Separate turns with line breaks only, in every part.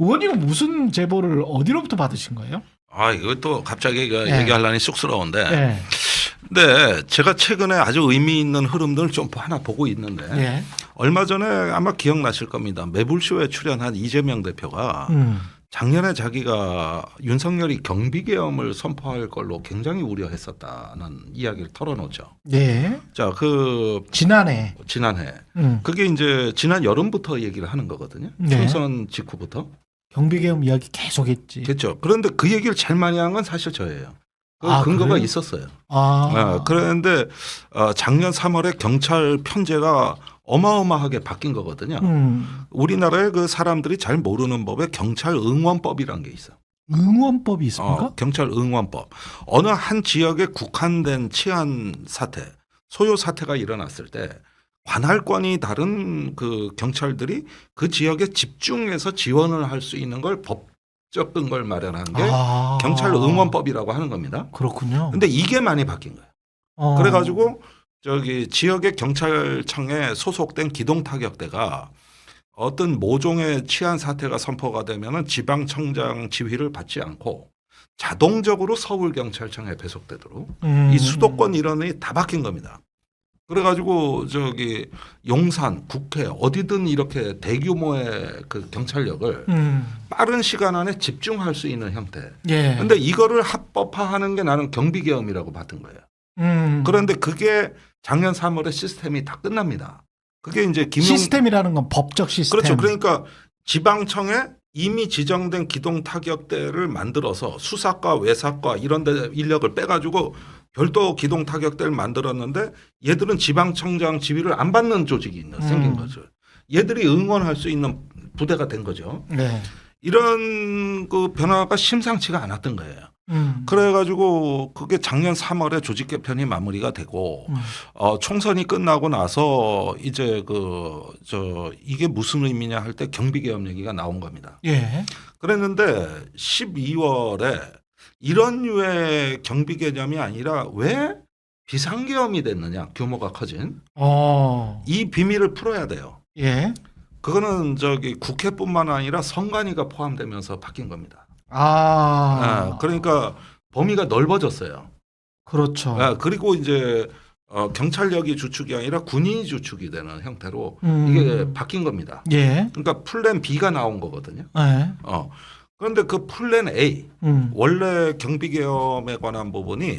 의원님은 무슨 제보를 어디로부터 받으신 거예요?
아또 갑자기
네.
얘기하려니 쑥스러운데.
예.
근데 제가 최근에 아주 의미 있는 흐름들을 좀 하나 보고 있는데
예.
얼마 전에 아마 기억나실 겁니다. 매불쇼에 출연한 이재명 대표가
음.
작년에 자기가 윤석열이 경비계엄을 선포할 걸로 굉장히 우려했었다는 이야기를 털어놓죠.
예.
자, 그
지난해.
지난해
음.
그게 이제 지난 여름부터 얘기를 하는 거거든요.
네.
총선 직후부터.
경비계엄 이야기 계속했지.
그렇죠. 그런데 그 얘기를 제일 많이 한 건 사실 저예요. 그
아,
근거가
그래요?
있었어요.
아.
아, 그런데 어, 작년 3월에 경찰 편제가 어마어마하게 바뀐 거거든요.
음.
우리나라의 그 사람들이 잘 모르는 법에 경찰 응원법이라는 게 있어.
응원법이 있습니까?
어, 경찰 응원법. 어느 한 지역에 국한된 치안 사태, 소요 사태가 일어났을 때 관할권이 다른 그 경찰들이 그 지역에 집중해서 지원을 할 수 있는 걸 법적 근거를 마련한 게
아.
경찰 응원법이라고 하는 겁니다.
그렇군요.
근데 이게 많이 바뀐 거예요.
어.
그래가지고 저기 지역의 경찰청에 소속된 기동 타격대가 어떤 모종의 치안 사태가 선포가 되면은 지방청장 지휘를 받지 않고 자동적으로 서울 경찰청에 배속되도록
음.
이 수도권 일원이 다 바뀐 겁니다. 그래가지고 저기 용산, 국회 어디든 이렇게 대규모의 그 경찰력을
음.
빠른 시간 안에 집중할 수 있는 형태.
예.
근데 이거를 합법화하는 게 나는 경비계엄이라고 봤던 거예요.
음.
그런데 그게 작년 3월에 시스템이 다 끝납니다. 그게 이제 김용
시스템이라는 건 법적 시스템.
그렇죠. 그러니까 지방청에 이미 지정된 기동 타격대를 만들어서 수사과 외사과 이런 데 인력을 빼 가지고 별도 기동 타격대를 만들었는데 얘들은 지방청장 지휘를 안 받는 조직이 있는 생긴
음.
거죠. 얘들이 응원할 수 있는 부대가 된 거죠.
네.
이런 그 변화가 심상치가 않았던 거예요.
음.
그래가지고 그게 작년 3월에 조직 개편이 마무리가 되고
음.
어, 총선이 끝나고 나서 이제 그 저 이게 무슨 의미냐 할 때 경비개혁 얘기가 나온 겁니다.
예.
그랬는데 12월에 이런 류의 경비 개념이 아니라 왜 비상계엄이 됐느냐 규모가 커진
어.
이 비밀을 풀어야 돼요.
예.
그거는 저기 국회뿐만 아니라 선관위가 포함되면서 바뀐 겁니다.
아.
아, 그러니까 범위가 넓어졌어요.
그렇죠.
아, 그리고 이제 어, 경찰력이 주축이 아니라 군인이 주축이 되는 형태로
음.
이게 바뀐 겁니다.
예.
그러니까 플랜 B가 나온 거거든요.
예.
어. 그런데 그 플랜 A
음.
원래 경비계엄에 관한 부분이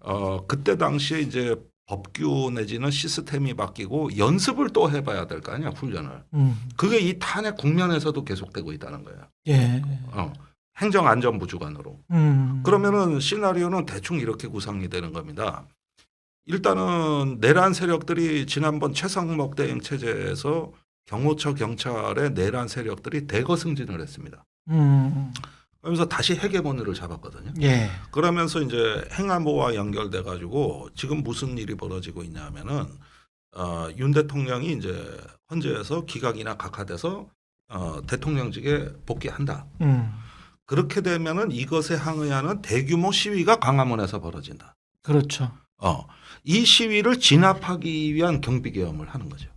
어 그때 당시에 이제 법규 내지는 시스템이 바뀌고 연습을 또 해봐야 될 거 아니야 훈련을.
음.
그게 이 탄핵 국면에서도 계속되고 있다는 거예요.
예.
어. 행정안전부 주관으로.
음.
그러면은 시나리오는 대충 이렇게 구성이 되는 겁니다. 일단은 내란 세력들이 지난번 최상목 대행 체제에서 경호처 경찰의 내란 세력들이 대거 승진을 했습니다.
음.
그러면서 다시 헤게모니를 잡았거든요.
예.
그러면서 이제 행안부와 연결돼 가지고 지금 무슨 일이 벌어지고 있냐면은 어, 윤 대통령이 이제 헌재에서 기각이나 각하돼서 어, 대통령직에 복귀한다.
음.
그렇게 되면은 이것에 항의하는 대규모 시위가 광화문에서 벌어진다.
그렇죠.
어, 이 시위를 진압하기 위한 경비계엄을 하는 거죠.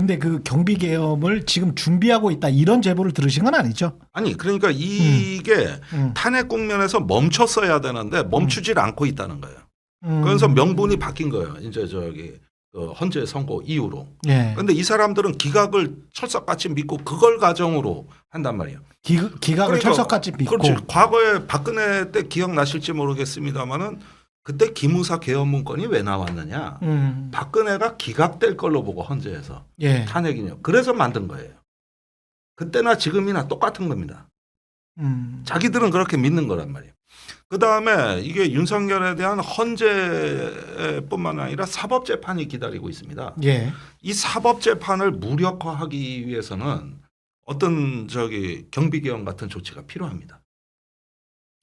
근데 그 경비 계엄을 지금 준비하고 있다 이런 제보를 들으신 건 아니죠?
아니 그러니까 이게
음.
탄핵 국면에서 멈췄어야 되는데 멈추질 않고 있다는 거예요.
음.
그래서 명분이 바뀐 거예요. 이제 저기 그 헌재 선고 이후로.
예.
근데 이 사람들은 기각을 철석같이 믿고 그걸 가정으로 한단 말이에요.
기, 기각을
그러니까
철석같이 믿고.
그렇지. 과거에 박근혜 때 기억나실지 모르겠습니다만은 그때 기무사 개헌 문건이 왜 나왔느냐?
음.
박근혜가 기각될 걸로 보고 헌재에서
예.
탄핵이요. 그래서 만든 거예요. 그때나 지금이나 똑같은 겁니다.
음.
자기들은 그렇게 믿는 거란 말이에요. 그 다음에 이게 윤석열에 대한 헌재뿐만 아니라 사법 재판이 기다리고 있습니다.
예.
이 사법 재판을 무력화하기 위해서는 어떤 저기 경비개헌 같은 조치가 필요합니다.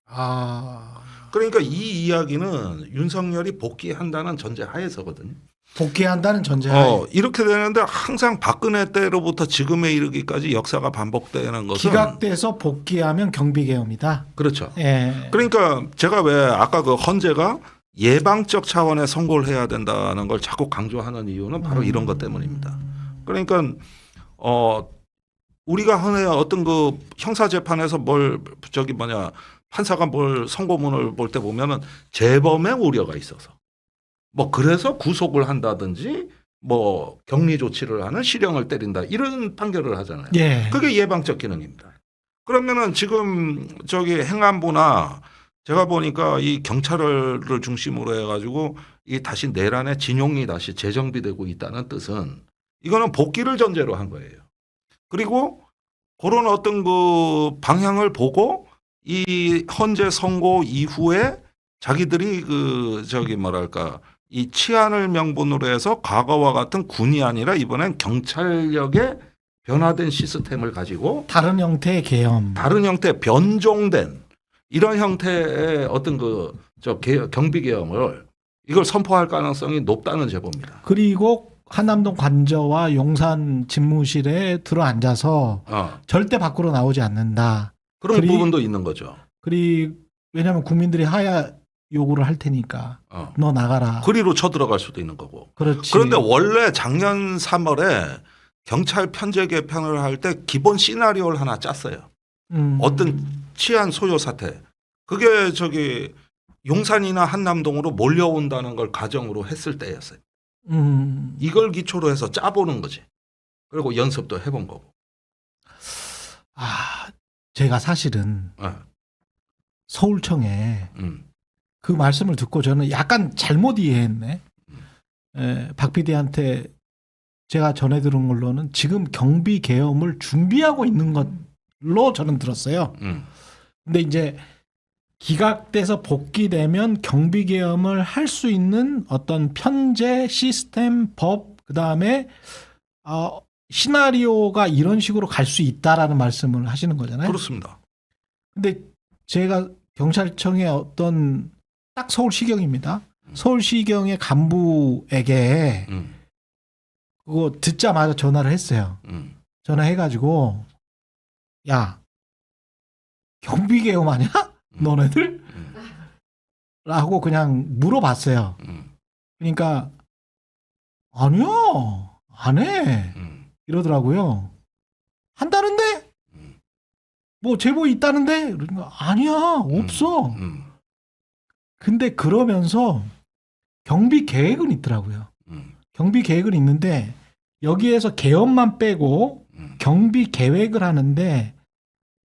아.
그러니까 이 이야기는 윤석열이 복귀한다는 전제 하에서거든요.
복귀한다는 전제 하에.
어, 이렇게 되는데 항상 박근혜 때로부터 지금에 이르기까지 역사가 반복되는 것은
기각돼서 복귀하면 경비 계엄이다.
그렇죠.
예.
그러니까 제가 왜 아까 그 헌재가 예방적 차원의 선고를 해야 된다는 걸 자꾸 강조하는 이유는 바로
음.
이런 것 때문입니다. 그러니까 어 우리가 흔히 어떤 그 형사 재판에서 뭘 저기 뭐냐 판사가 뭘 선고문을 볼 때 보면은 재범의 우려가 있어서 뭐 그래서 구속을 한다든지 뭐 격리 조치를 하는 실형을 때린다 이런 판결을 하잖아요.
예.
그게 예방적 기능입니다. 그러면은 지금 저기 행안부나 제가 보니까 이 경찰을 중심으로 해가지고 이 다시 내란의 진용이 다시 재정비되고 있다는 뜻은 이거는 복귀를 전제로 한 거예요. 그리고 그런 어떤 그 방향을 보고 이 헌재 선고 이후에 자기들이 그 저기 뭐랄까 이 치안을 명분으로 해서 과거와 같은 군이 아니라 이번엔 경찰력의 변화된 시스템을 가지고
다른 형태의 계엄.
다른 형태 변종된 이런 형태의 어떤 그 저 경비 계엄을 이걸 선포할 가능성이 높다는 제보입니다.
그리고 한남동 관저와 용산 집무실에 들어 앉아서
어.
절대 밖으로 나오지 않는다.
그런
그리-
부분도 있는 거죠.
그리 왜냐하면 국민들이 하야 요구를 할 테니까
어.
너 나가라.
그리로 쳐들어갈 수도 있는 거고.
그렇지.
그런데 원래 작년 3월에 경찰 편제 개편을 할 때 기본 시나리오를 하나 짰어요.
음.
어떤 치안 소요 사태. 그게 저기 용산이나 한남동으로 몰려온다는 걸 가정으로 했을 때였어요.
음.
이걸 기초로 해서 짜보는 거지. 그리고 연습도 해본 거고.
아 제가 사실은
어,
서울청에
음,
그 말씀을 듣고 저는 약간 잘못 이해했네. 에, 박 PD한테 제가 전해 들은 걸로는 지금 경비 계엄을 준비하고 있는 걸로 저는 들었어요.
음,
근데 이제 기각돼서 복귀되면 경비 계엄을 할 수 있는 어떤 편제 시스템 법 그다음에 어 시나리오가 이런 식으로 갈 수 있다라는 말씀을 하시는 거잖아요.
그렇습니다.
근데 제가 경찰청의 어떤 딱 서울시경입니다. 서울시경의 간부에게
음,
그거 듣자마자 전화를 했어요.
음,
전화해가지고 야 경비 계엄 아니야? 너네들?
음,
라고 그냥 물어봤어요.
음,
그러니까 아니요 안 해.
음,
이러더라고요. 한다는데?
음.
뭐 제보 있다는데? 그러니까 아니야 없어.
음,
근데 그러면서 경비 계획은 있더라고요.
음,
경비 계획은 있는데 여기에서 계엄만 빼고
음,
경비 계획을 하는데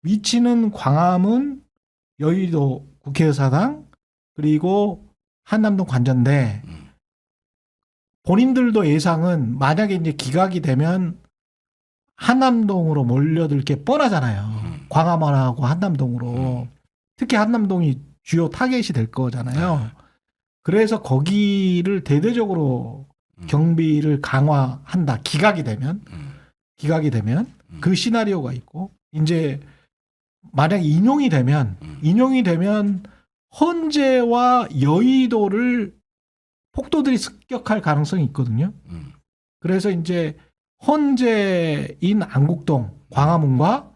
위치는 광화문, 여의도 국회의사당 그리고 한남동 관전대
음.
본인들도 예상은 만약에 이제 기각이 되면 한남동으로 몰려들 게 뻔하잖아요.
음.
광화문하고 한남동으로
음.
특히 한남동이 주요 타겟이 될 거잖아요.
네.
그래서 거기를 대대적으로
음.
경비를 강화한다. 기각이 되면
음,
기각이 되면
음.
그 시나리오가 있고 이제 만약 인용이 되면
음.
인용이 되면 헌재와 여의도를 폭도들이 습격할 가능성이 있거든요.
음,
그래서 이제 헌재인 안국동, 광화문과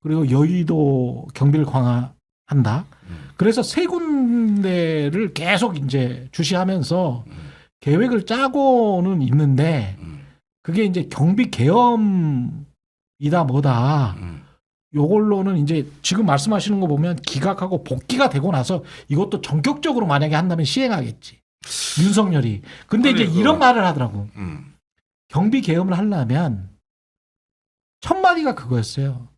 그리고 여의도 경비를 강화한다.
음,
그래서 세 군데를 계속 이제 주시하면서
음,
계획을 짜고는 있는데
음,
그게 이제 경비 계엄이다 뭐다.
음.
요걸로는 이제 지금 말씀하시는 거 보면 기각하고 복귀가 되고 나서 이것도 전격적으로 만약에 한다면 시행하겠지. 윤석열이. 근데 이제 이런 말을 하더라고.
음.
경비 계엄을 하려면 첫 마디가 그거였어요.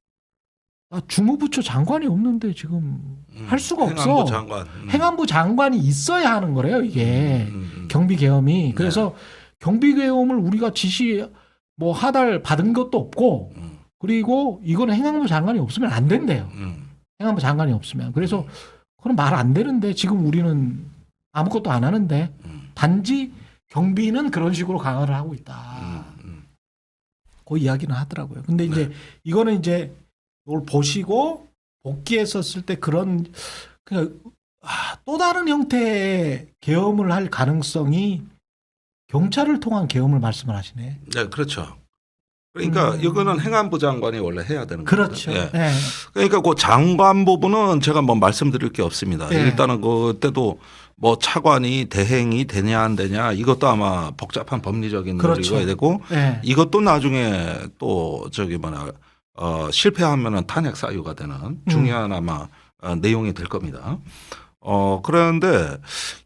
아, 주무부처 장관이 없는데 지금
음.
할 수가 없어.
행안부 장관. 음.
행안부 장관이 있어야 하는 거래요, 이게.
음, 음, 음.
경비 계엄이.
네.
그래서 경비 계엄을 우리가 지시 뭐 하달 받은 것도 없고
음,
그리고 이거는 행안부 장관이 없으면 안 된대요.
음,
행안부 장관이 없으면. 그래서 그건 말 안 되는데 지금 우리는 아무것도 안 하는데
음,
단지 경비는 그런 식으로 강화를 하고 있다.
음, 음.
그 이야기는 하더라고요. 근데 이제 이거는 이제 이걸 보시고 복귀했었을 때 그런 그냥 아, 또 다른 형태의 계엄을 할 가능성이 경찰을 통한 계엄을 말씀을 하시네.
네, 그렇죠. 그러니까
음.
이거는 행안부 장관이 원래 해야 되는
그렇죠.
거거든요. 예.
예.
그러니까 그 장관 부분은 제가 뭐 말씀드릴 게 없습니다.
예.
일단은 그때도 뭐 차관이 대행이 되냐 안 되냐 이것도 아마 복잡한 법리적인
그렇죠.
논의가 되고
예.
이것도 나중에 또 저기 뭐냐 어, 실패하면은 탄핵 사유가 되는 중요한 아마 어, 내용이 될 겁니다. 어, 그런데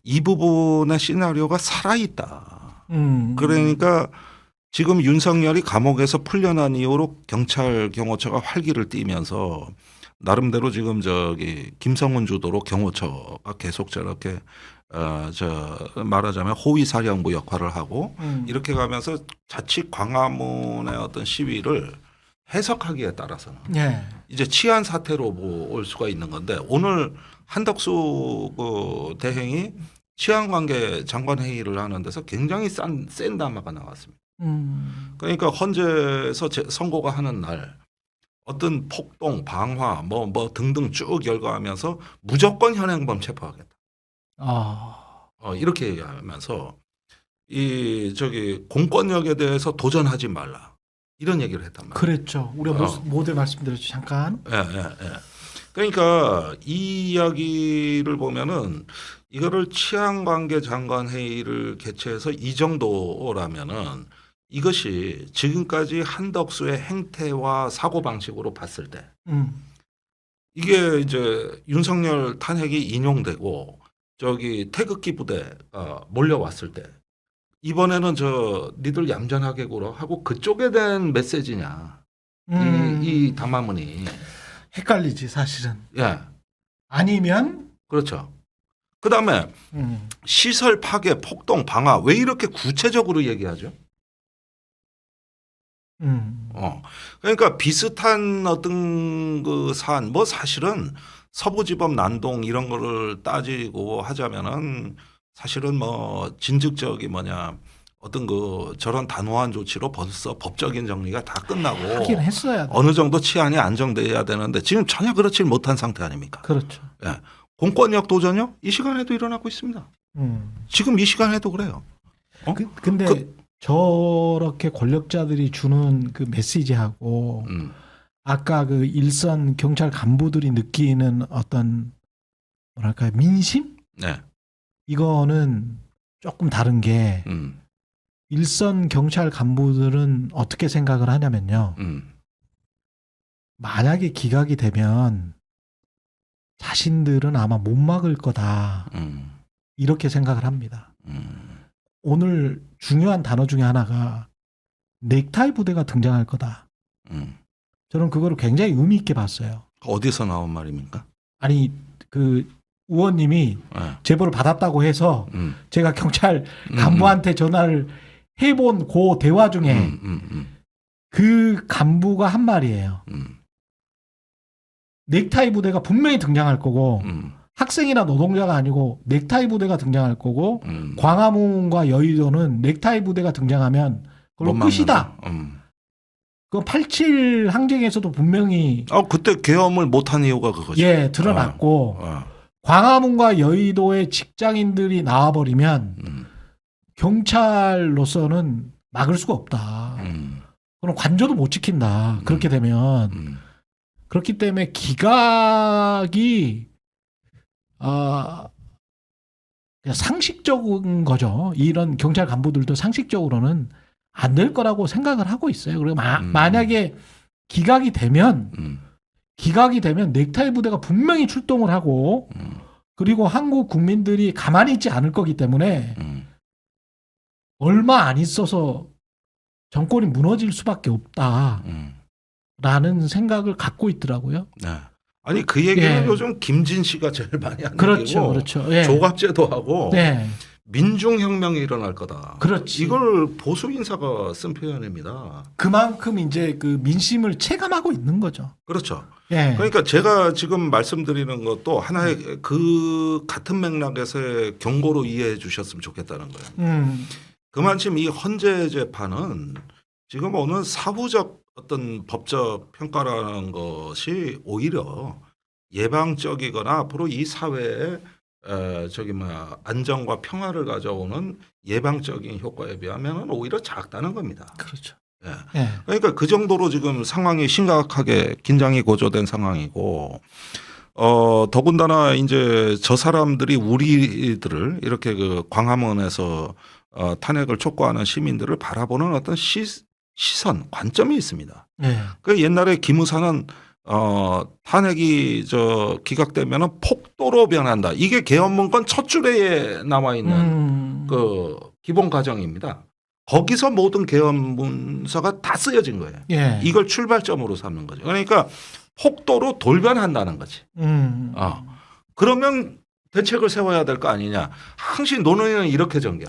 이 부분의 시나리오가 살아 있다.
음.
그러니까 지금 윤석열이 감옥에서 풀려난 이후로 경찰 경호처가 활기를 띠면서 나름대로 지금 저기 김성훈 주도로 경호처가 계속 저렇게 어저 말하자면 호위 사령부 역할을 하고
음.
이렇게 가면서 자칫 광화문의 어떤 시위를 해석하기에 따라서는
예.
이제 치안 사태로 볼 수가 있는 건데 오늘 한덕수 그 대행이 치안관계 장관 회의를 하는 데서 굉장히 싼, 센 담화가 나왔습니다.
음.
그러니까 헌재에서 제- 선고가 하는 날 어떤 폭동, 방화, 뭐 뭐 등등 쭉 열거하면서 무조건 현행범 체포하겠다.
아.
어, 이렇게 얘기하면서 이 저기 공권력에 대해서 도전하지 말라 이런 얘기를 했단 말이에요.
그랬죠. 우리가
어.
모- 모두 말씀드렸죠. 잠깐.
예, 예, 예. 그러니까 이 이야기를 보면은 이거를 치안관계 장관 회의를 개최해서 이 정도라면은 이것이 지금까지 한덕수의 행태와 사고 방식으로 봤을 때
음.
이게 이제 윤석열 탄핵이 인용되고 저기 태극기 부대가 몰려왔을 때 이번에는 저 니들 얌전하게 굴어 하고 그쪽에 대한 메시지냐
음.
이, 이 담화문이
헷갈리지 사실은.
예
아니면
그렇죠. 그 다음에
음.
시설 파괴, 폭동, 방화 왜 이렇게 구체적으로 얘기하죠?
음.
어. 그러니까 비슷한 어떤 그 사안, 뭐 사실은 서부지법 난동 이런 거를 따지고 하자면은 사실은 뭐 진즉적이 뭐냐 어떤 그 저런 단호한 조치로 벌써 법적인 정리가 다 끝나고. 어느 정도 치안이 안정돼야 되는데 지금 전혀 그렇지 못한 상태 아닙니까?
그렇죠.
공권력 도전요? 이 시간에도 일어나고 있습니다.
음.
지금 이 시간에도 그래요. 어?
그, 근데
그-
저렇게 권력자들이 주는 그 메시지하고
음.
아까 그 일선 경찰 간부들이 느끼는 어떤 뭐랄까 민심
네.
이거는 조금 다른 게
음.
일선 경찰 간부들은 어떻게 생각을 하냐면요.
음.
만약에 기각이 되면 자신들은 아마 못 막을 거다.
음.
이렇게 생각을 합니다.
음.
오늘 중요한 단어 중에 하나가 넥타이 부대가 등장할 거다.
음.
저는 그거를 굉장히 의미 있게 봤어요.
어디서 나온 말입니까?
아니 그 의원님이
네.
제보를 받았다고 해서
음.
제가 경찰
음.
간부한테 전화를 해본 그 대화 중에
음. 음. 음.
그 간부가 한 말이에요.
음.
넥타이 부대가 분명히 등장할 거고
음.
학생이나 노동자가 아니고 넥타이 부대가 등장할 거고
음.
광화문과 여의도는 넥타이 부대가 등장하면 그걸로
못 끝이다. 음.
그87 항쟁에서도 분명히
아 그때 계엄을 못한 이유가 그거죠.
예 드러났고
어.
광화문과 여의도의 직장인들이 나와버리면
음.
경찰로서는 막을 수가 없다.
음.
그럼 관저도 못 지킨다. 그렇게 되면
음.
그렇기 때문에 기각이 아 그냥 상식적인 거죠. 이런 경찰 간부들도 상식적으로는 안 될 거라고 생각을 하고 있어요. 그리고 마,
음.
만약에 기각이 되면
음.
기각이 되면 넥타이 부대가 분명히 출동을 하고
음.
그리고 한국 국민들이 가만히 있지 않을 거기 때문에
음.
얼마 안 있어서 정권이 무너질 수밖에 없다라는
음.
생각을 갖고 있더라고요.
네. 아니 그 얘기는
예.
요즘 김진 씨가 제일 많이 하는
그렇죠,
얘기고
그렇죠. 예.
조갑제도 하고
네,
민중혁명이 일어날 거다.
그렇지.
이걸 보수 인사가 쓴 표현입니다.
그만큼 이제 그 민심을 체감하고 있는 거죠.
그렇죠.
예.
그러니까 제가 지금 말씀드리는 것도 하나의 그 같은 맥락에서의 경고로 이해해 주셨으면 좋겠다는 거예요.
음,
그만큼 이 헌재 재판은 지금 오는 사후적 어떤 법적 평가라는 것이 오히려 예방적이거나 앞으로 이 사회에 에, 저기 뭐야 안정과 평화를 가져오는 예방적인 효과에 비하면 오히려 작다는 겁니다.
그렇죠.
예.
예.
그러니까 그 정도로 지금 상황이 심각하게 긴장이 고조된 상황이고 어 더군다나 이제 저 사람들이 우리들을 이렇게 그 광화문에서 어 탄핵을 촉구하는 시민들을 바라보는 어떤 시 시선 관점이 있습니다.
네.
그 옛날에 기무사는 어 탄핵이 저 기각되면은 폭도로 변한다. 이게 계엄문건 첫 줄에 나와 있는
음.
그 기본 과정입니다. 거기서 모든 계엄 문서가 다 쓰여진 거예요.
예.
이걸 출발점으로 삼는 거죠. 그러니까 폭도로 돌변한다는 거지.
음.
어. 그러면 대책을 세워야 될 거 아니냐. 항시 논의는 이렇게 전개.